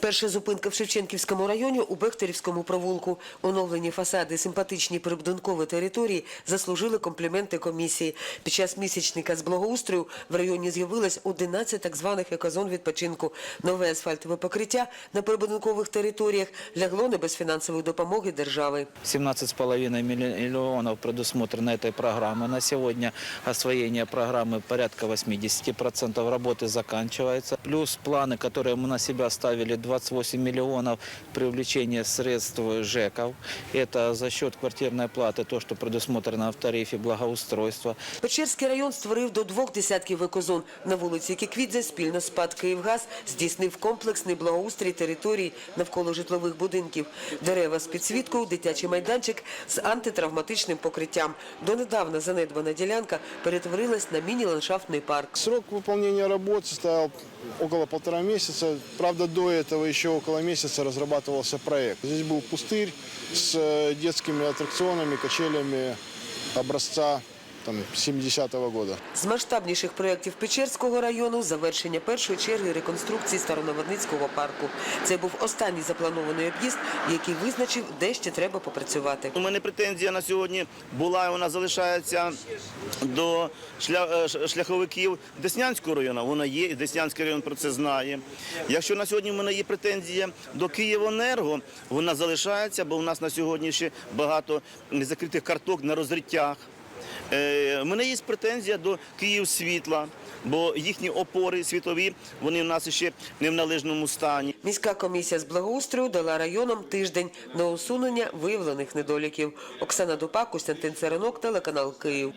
Перша зупинка в Шевченківському районі у Бехтерівському провулку. Оновлені фасади, симпатичні прибудинкові території заслужили компліменти комісії. Під час місячника з благоустрою в районі з'явилось 11 так званих екозон відпочинку. Нове асфальтове покриття на прибудинкових територіях лягло не без фінансової допомоги держави. 17,5 миллионов предусмотрено этой программой. На сегодня освоение программы порядка 80% работы заканчивается. Плюс планы, которые мы на себя ставили, 28 миллионов привлечения средств ЖЭКов. Это за счет квартирной платы, то, что предусмотрено в тарифе благоустройства. Печерський район створив до двох десятків екозон. На вулиці Кіквідзе спільно з ПАД «Київгаз» здійснив комплексний благоустрій територій навколо житлових будинків. Дерева з підсвіткою, дитячий майданчик з антитравматичним покриттям. Донедавна занедбана ділянка перетворилась на міні-ландшафтний парк. Срок выполнения работ составил около полтора месяца. Правда, до этого еще около месяца разрабатывался проект. Здесь был пустырь с э, детскими аттракционами, качелями образца там, 70-го года. З масштабніших проєктів Печерського району завершення першої черги реконструкції Староноводницького парку. Це був останній запланований об'їзд, який визначив, де ще треба попрацювати. У мене претензія на сьогодні була, вона залишається до шля- е, шляховиків Деснянського району. Вона є, і Деснянський район про це знає. Якщо на сьогодні в мене є претензія до Київенерго, вона залишається, бо у нас на сьогодні ще багато закритих карток на розриттях. Е, У мене є претензія до Київсвітла, бо їхні опори світові, вони в нас ще не в належному стані. Міська комісія з благоустрою дала районам тиждень на усунення виявлених недоліків. Оксана Дупа, Костянтин Царинок, телеканал Київ.